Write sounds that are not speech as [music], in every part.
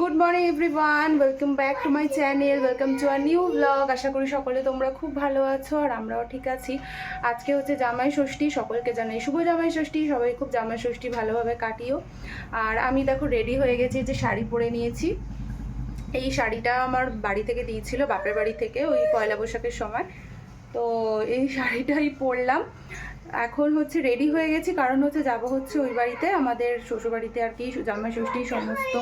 Good morning everyone welcome back to my channel welcome to a new blog আশা করি সকলে তোমরা খুব ভালো আছো আর আমরাও ঠিক আছি। আজকে হচ্ছে জামাই ষষ্ঠী। সকলকে জানাই শুভ জামাই ষষ্ঠী। সবাই খুব জামাই ষষ্ঠী ভালোভাবে কাটিও। আর আমি দেখো রেডি হয়ে গেছি যে শাড়ি পরে নিয়েছি। এই শাড়িটা আমার বাড়ি থেকে দিয়েছিল, বাপের বাড়ি থেকে, ওই পয়লা বৈশাখের সময়। তো এই শাড়িটাই পরলাম। এখন হচ্ছে রেডি হয়ে গেছি। কারণ হচ্ছে যাব হচ্ছে ওই বাড়িতে। আমাদের শ্বশুরবাড়িতে আর কি জামাই ষষ্ঠী সমস্ত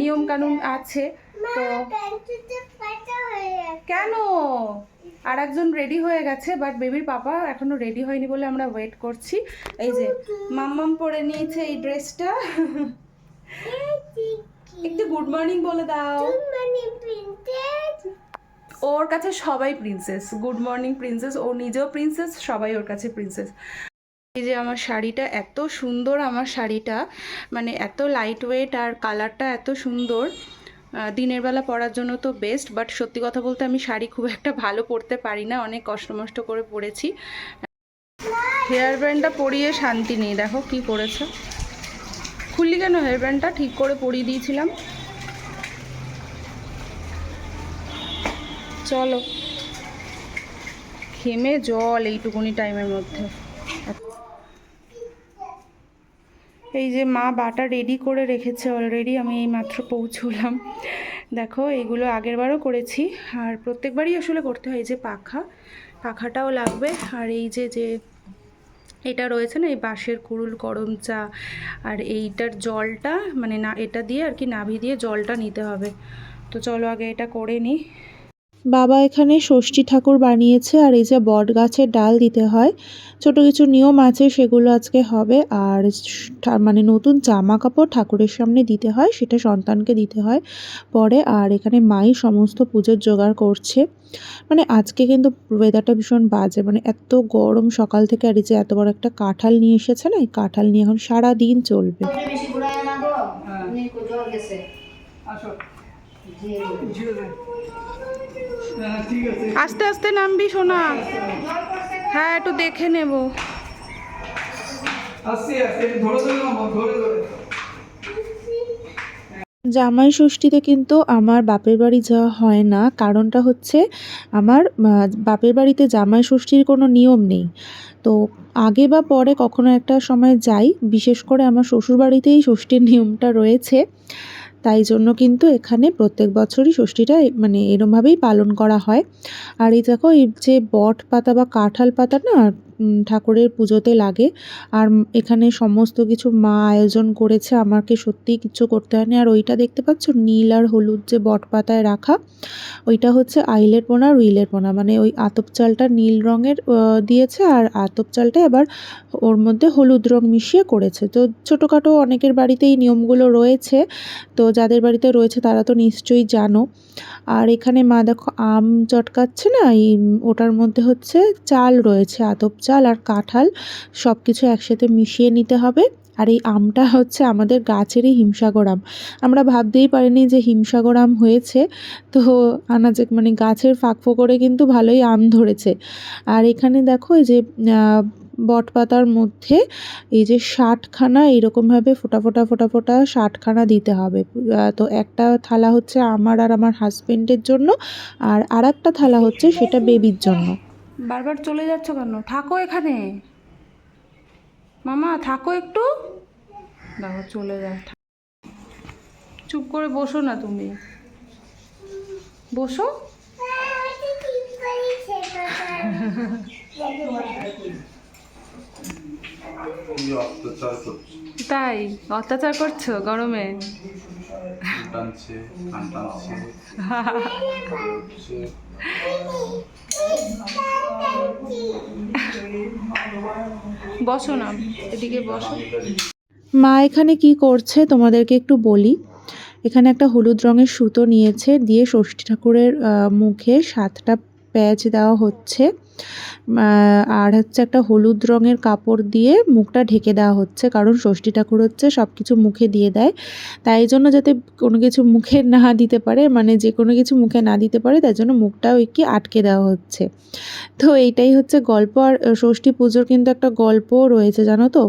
নিয়ম কানুন আছে। তো কেন? আর একজন রেডি হয়ে গেছে বাট বেবির পাপা এখনও রেডি হয়নি বলে আমরা ওয়েট করছি। এই যে মাম্মাম পরে নিয়েছে এই ড্রেসটা একটু গুড মর্নিং বলে দাও। ওর কাছে সবাই প্রিন্সেস গুড মর্নিং প্রিন্সেস ও নিজেও প্রিন্সেস সবাই ওর কাছে প্রিন্সেস এই যে আমার শাড়িটা, এত সুন্দর আমার শাড়িটা। মানে এত লাইট ওয়েট আর কালারটা এত সুন্দর। দিনের বেলা পরার জন্য তো বেস্ট বাট সত্যি কথা বলতে আমি শাড়ি খুব একটা ভালো পরতে পারি না। অনেক কষ্ট মষ্ট করে পরেছি। হেয়ার ব্যান্ডটা পরিয়ে শান্তি নেই। দেখো কি করেছে। খুললি কেন? হেয়ার ব্যান্ডটা ঠিক করে পরিয়ে দিয়েছিলাম। চলো। ঘেমে জল এইটুকুনি টাইমের মধ্যে। এই যে মা বাটা রেডি করে রেখেছে অলরেডি আমি এই মাত্র পৌঁছলাম। দেখো এগুলো আগের বারও করেছি, আর প্রত্যেকবারই আসলে করতে হয়। এই যে পাখা, পাখাটাও লাগবে। আর এই যে যে এটা রয়েছে না, এই বাঁশের কুড়ুল, গরম চা, আর এইটার জলটা মানে না, এটা দিয়ে আর কি নাভি দিয়ে জলটা নিতে হবে। তো চলো আগে এটা করে নিই। বাবা এখানে ষষ্ঠী ঠাকুর বানিয়েছে আর এই যে বট গাছের ডাল দিতে হয়। ছোট কিছু নিয়ম আছে, সেগুলো আজকে হবে। আর মানে নতুন জামা কাপড় ঠাকুরের সামনে দিতে হয়, সেটা সন্তানকে দিতে হয় পরে। আর এখানে মাই সমস্ত পুজোর জোগাড় করছে। মানে আজকে কিন্তু ওয়েদারটা ভীষণ বাজে। মানে এত গরম সকাল থেকে আর এই যে এত বড় একটা কাঁঠাল নিয়ে এসেছে না, এই কাঁঠাল নিয়ে এখন সারা দিন চলবে আস্তে আস্তে নামবি সোনা। হ্যাঁ একটু দেখে নেব। জামাই ষষ্ঠীতে কিন্তু আমার বাপের বাড়ি যাওয়া হয় না। কারণটা হচ্ছে আমার বাপের বাড়িতে জামাই ষষ্ঠীর কোনো নিয়ম নেই। তো আগে বা পরে কখনো একটা সময় যাই বিশেষ করে আমার শ্বশুর বাড়িতেই ষষ্ঠীর নিয়মটা রয়েছে। তাই জন্য কিন্তু এখানে প্রত্যেক বছরই ষষ্ঠীটা মানে এরমভাবেই পালন করা হয়। আর এই দেখো, এই যে বট পাতা বা কাঁঠাল পাতা না ঠাকুরের পুজোতে লাগে। আর এখানে সমস্ত কিছু মা আয়োজন করেছে, আমাকে সত্যিই কিচ্ছু করতে হয়নি। আর ওইটা দেখতে পাচ্ছ, নীল আর হলুদ যে বট পাতায় রাখা, ওইটা হচ্ছে আইলের পোনা আর উইলের পোনা। মানে ওই আতপ চালটা নীল রঙের দিয়েছে আর আতপ চালটা এবার ওর মধ্যে হলুদ রং মিশিয়ে করেছে। তো ছোটোখাটো অনেকের বাড়িতেই নিয়মগুলো রয়েছে, তো যাদের বাড়িতে রয়েছে তারা তো নিশ্চয়ই জানো। আর এখানে মা দেখো, আম চটকাচ্ছে না, এই ওটার মধ্যে হচ্ছে চাল রয়েছে, আতপ চাল আর কাঁঠাল সব কিছু একসাথে মিশিয়ে নিতে হবে। আর এই আমটা হচ্ছে আমাদের গাছেরই হিমসাগর আম। আমরা ভাবতেই পারিনি যে হিমসাগর আম হয়েছে। তো আনাজে মানে গাছের ফাঁক ফোকরে কিন্তু ভালোই আম ধরেছে। আর এখানে দেখো এই যে বটপাতার মধ্যে এই যে ষাটখানা এইরকমভাবে ফোটা ফোটা ফোটা ফোটা ষাটখানা দিতে হবে। তো একটা থালা হচ্ছে আমার আর আমার হাজবেন্ডের জন্য আর আর একটা থালা হচ্ছে সেটা বেবির জন্য। বারবার চলে যাচ্ছ কেন? থাকো এখানে। মামা থাকো একটু। দেখো চলে যায় চুপ করে বসো না তুমি। বসো। তাই? অত্যাচার করছ গরমে? টানছে। [laughs] বসো না, এদিকে বসো। মা এখানে কি করছে তোমাদেরকে একটু বলি। এখানে একটা হলুদ রঙের সুতো নিয়েছে, দিয়ে ষষ্ঠী ঠাকুরের মুখে সাতটা প্যাচ দেওয়া হচ্ছে। আর হচ্ছে একটা হলুদ রঙের কাপড় দিয়ে মুখটা ঢেকে দেওয়া হচ্ছে, কারণ ষষ্ঠী ঠাকুর হচ্ছে সব কিছু মুখে দিয়ে দেয়। তাই জন্য যাতে কোনো কিছু মুখে না দিতে পারে মানে যে কোনো কিছু মুখে না দিতে পারে তাই জন্য মুখটাও একটু আটকে দেওয়া হচ্ছে। তো এইটাই হচ্ছে গল্প, আর ষষ্ঠী পুজোর কিন্তু একটা গল্পও রয়েছে, জানো তো?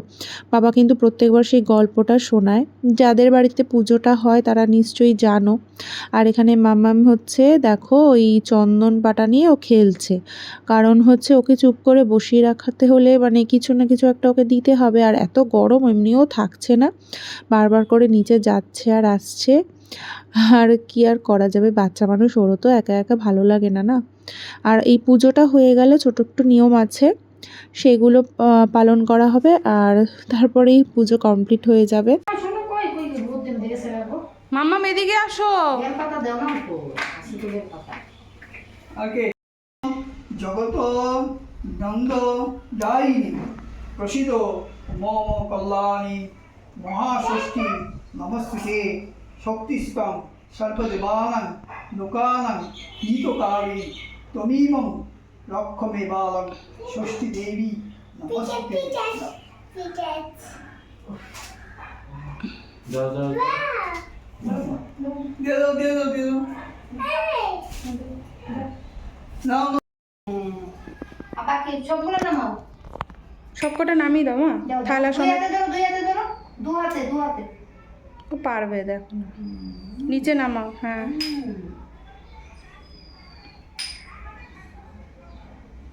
বাবা কিন্তু প্রত্যেকবার সেই গল্পটা শোনায়। যাদের বাড়িতে পুজোটা হয়, তারা নিশ্চয়ই জানো। আর এখানে মাম্মাম হচ্ছে, দেখো, ওই চন্দন পাটা নিয়ে ও খেলছে। কারণ হচ্ছে ওকে চুপ করে বসিয়ে রাখাতে হলে মানে কিছু না কিছু একটা ওকে দিতে হবে। আর এত গরম এমনিও থাকছে না। বারবার করে নিচে যাচ্ছে আর আসছে। আর কি আর করা যাবে? বাচ্চা মানুষ ওরও তো একা একা ভালো লাগে না না? আর এই পুজোটা হয়ে গেলে ছোটো একটু নিয়ম আছে। সেগুলো পালন করা হবে আর তারপরেই পুজো কমপ্লিট হয়ে যাবে। মাম্মা এদিকে আসো। পাতা দাও না তো জগত নন্দ দায়িনী প্রসিদ মম কল্যাণী মহাষষ্ঠী নমস্তে শক্তিস্তম সর্বদেবানাং লোকানাং হিতকারী তমিমম রক্ষমে বালং ষষ্ঠী দেবী নমস্তে যাও যাও দিয়ে দাও দিয়ে দাও দিয়ে দাও। সবগুলো নামাও সবকটা নামিয়ে দাও মা। থালা ধরো দুই হাতে ধরো। দু হাতে দু হাতে। ও পারবে দেখো। না নিচে নামাও হ্যাঁ।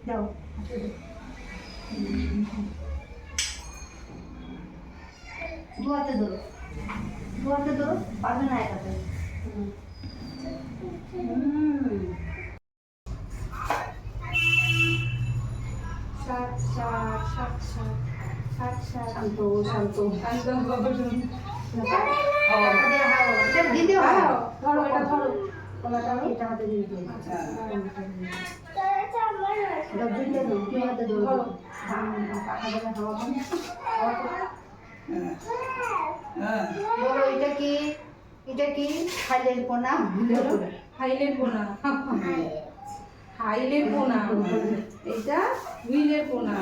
দাও দু হাতে ধরো। দু হাতে ধরো পারবে না এক হাতে। হুম। হুম। সাত সাত সাত সাত সাত সাত শান্ত শান্ত শান্ত হাতে দিয়ে হাও। এটা। ধরো এটা ধরো কলাটা দিয়ে এটা হাতে ধরো। হ্যাঁ বলো এটা কি এটা কি খাইলের পোনা ভুলের পোনা হাইলের পোনা এটা হুইলের পোনা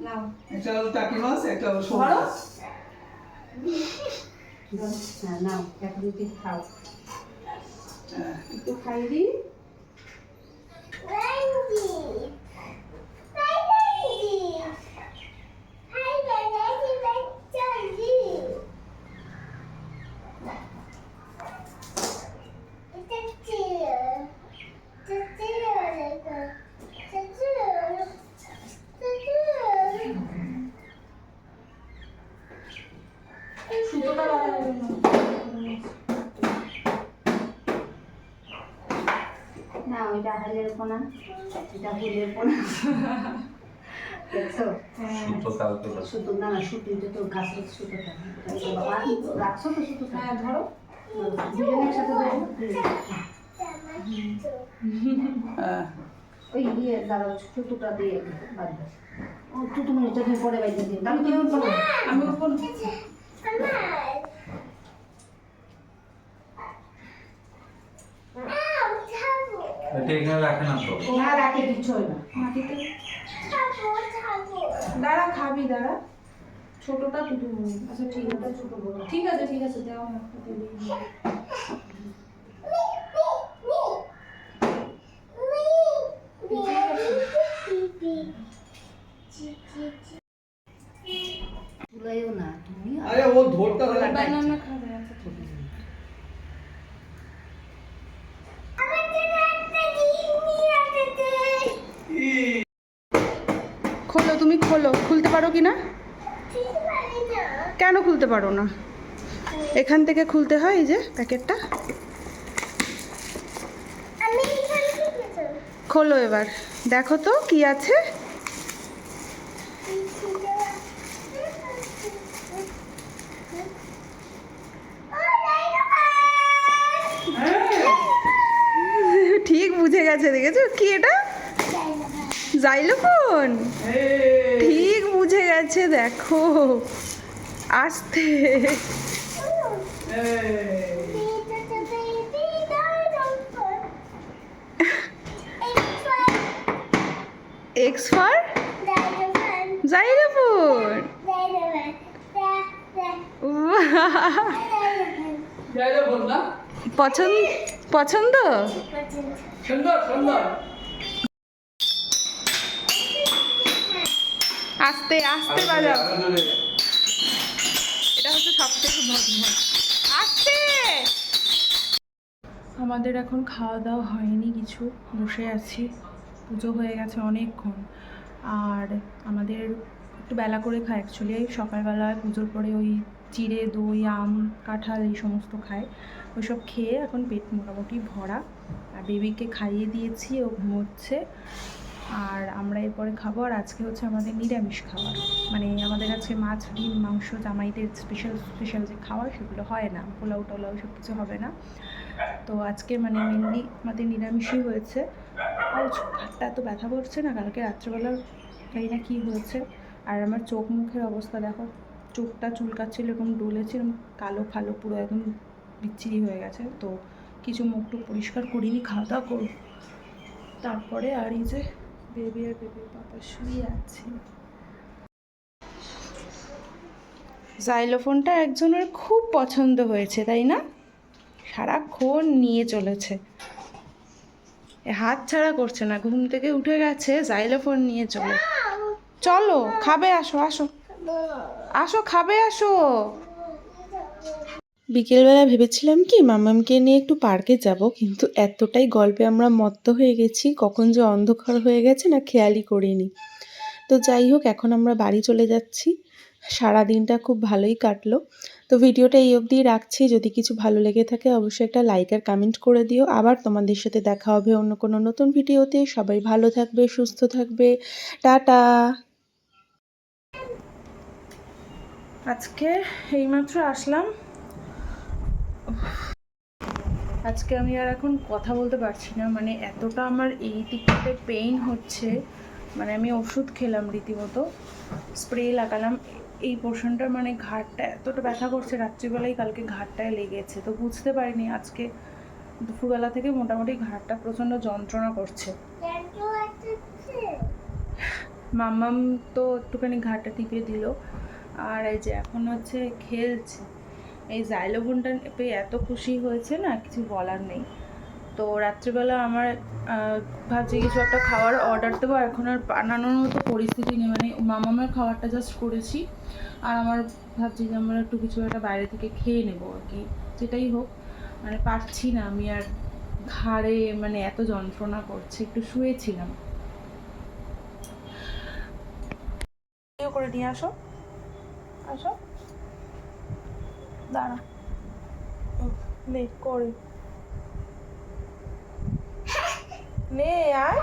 নাও। একটা হলো টাকি মাছ একটা হলো শোল মাছ। না নাও এখন কি খাও। হ্যাঁ। একটু খাই দিই। হাইলের পোনা এটা ভুলের পোনা দেখছ সুতো কালকে বাস সুতো না না সুতো এটা তো গাছের সুতোটা রাখছো তো সুতোটা হ্যাঁ ধরো দুজনে একসাথে ধরো হ্যাঁ ওই ইয়ে সুতোটা দিয়ে বাঁধবে ও মনে তুমি পরে বাইতে দিন তাহলে তুমি উঠবো না আমি এটা রাখে তো? না মাটিতে? দাঁড়া, খাবি, দাঁড়া। ছোটটা আচ্ছা ঠিক আছে, ছোট ঠিক আছে ঠিক আছে, দেওয়া না তুলাইও না তুমি আরে ও ধরতে হবে বানানা খাবে আচ্ছা ঠিক আছে খোলো খুলতে পারো কি না? কেন খুলতে পারো না? এখান থেকে খুলতে হয় এই যে প্যাকেটটা। খোলো এবার। দেখো তো কি আছে। ঠিক বুঝে গেছে দেখেছ? কি এটা? জাইলোফোন ঠিক বুঝে গেছে দেখো। আসতে। এক্স ফর জাইরাপুর যাই রে বল না? পছন্দ? পছন্দ? সুন্দর সুন্দর। আস্তে আস্তে বাজাও। এটা হচ্ছে সব থেকে বদমাস আস্তে আমাদের এখন খাওয়া দাওয়া হয়নি কিছু বসে আছি। পুজো হয়ে গেছে অনেকক্ষণ। আর আমাদের একটু বেলা করে খায় অ্যাকচুয়ালি সকালবেলায় পুজোর পরে ওই চিড়ে দই আম কাঁঠাল এই সমস্ত খায়। ওইসব খেয়ে এখন পেট মোটামুটি ভরা। আর বেবিকে খাইয়ে দিয়েছি ও ঘুমোচ্ছে। আর আমরা এরপরে খাব, আর আজকে হচ্ছে আমাদের নিরামিষ খাবার। মানে আমাদের আজকে মাছ, ডিম, মাংস, জামাইদের স্পেশাল স্পেশাল যে খাওয়া সেগুলো হয় না। পোলাও টোলাও সব কিছু হবে না। তো আজকে মানে মেনলি আমাদের নিরামিষই হয়েছে। আর হাতটা এত ব্যথা করছে না, কালকে রাত্রেবেলা জানি না কী হয়েছে। আর আমার চোখ মুখের অবস্থা, দেখো, চোখটা চুলকাচ্ছিল এরকম ডলেছে এরকম কালো ফালো পুরো একদম বিচ্ছিরি হয়ে গেছে। তো কিছু মুখ টুক পরিষ্কার করিনি, খাওয়া দাওয়া করব। তারপরে আর এই যে বেবি আর বেবির শুয়ে আছে। জাইলোফোনটা একজনের খুব পছন্দ হয়েছে, তাই না? সারাক্ষণ নিয়ে চলেছে। হাত ছাড়া করছে না, ঘুম থেকে উঠে গেছে জাইলোফোন নিয়ে চলে। চলো, খাবে, আসো আসো। আসো, খাবে, আসো। বিকেলবেলা ভেবেছিলাম কি মামামকে নিয়ে একটু পার্কে যাব, কিন্তু এতটাই গল্পে আমরা মত্ত হয়ে গেছি, কখন যে অন্ধকার হয়ে গেছে না খেয়ালই করিনি। তো যাই হোক, এখন আমরা বাড়ি চলে যাচ্ছি। সারা দিনটা খুব ভালোই কাটলো। তো ভিডিওটা এই অবধি রাখছি। যদি কিছু ভালো লেগে থাকে, অবশ্যই একটা লাইক আর কমেন্ট করে দিও। আবার তোমাদের সাথে দেখা হবে অন্য কোনো নতুন ভিডিওতে। সবাই ভালো থাকবে, সুস্থ থাকবে। টাটা! আজকে এইমাত্র আসলাম। আজকে আমি আর এখন কথা বলতে পারছি না। মানে এতটা আমার এই দিকটাতে পেইন হচ্ছে। মানে আমি ওষুধ খেলাম রীতিমতো স্প্রে লাগালাম। এই পোর্শনটা মানে ঘাটটা এতটা ব্যথা করছে রাত্রিবেলায় কালকে ঘাটটায় লেগেছে। তো বুঝতে পারিনি আজকে দুপুরবেলা থেকে মোটামুটি ঘাটটা প্রচণ্ড যন্ত্রণা করছে। মাম্মাম তো একটুখানি ঘাটটা টিপে দিল। আর এই যে এখন হচ্ছে খেলছে। এই জাইলোফোনটা পেয়ে এত খুশি হয়েছে না, কিছু বলার নেই। তো রাত্রিবেলা আমার ভাবছি কিছু একটা খাওয়ার অর্ডার দেবো এখন আর বানানোর মতো পরিস্থিতি নেই। মানে মামামের খাবারটা জাস্ট করেছি, আর আমার ভাবছি যে আমরা একটু কিছু একটা বাইরে থেকে খেয়ে নেব আর কি। যেটাই হোক মানে পারছি না আমি আর ঘাড়ে মানে এত যন্ত্রণা করছে, একটু শুয়েছিলাম। করে নিয়ে আসো। আসো। দাঁড়া। নে করে। [laughs] নে আর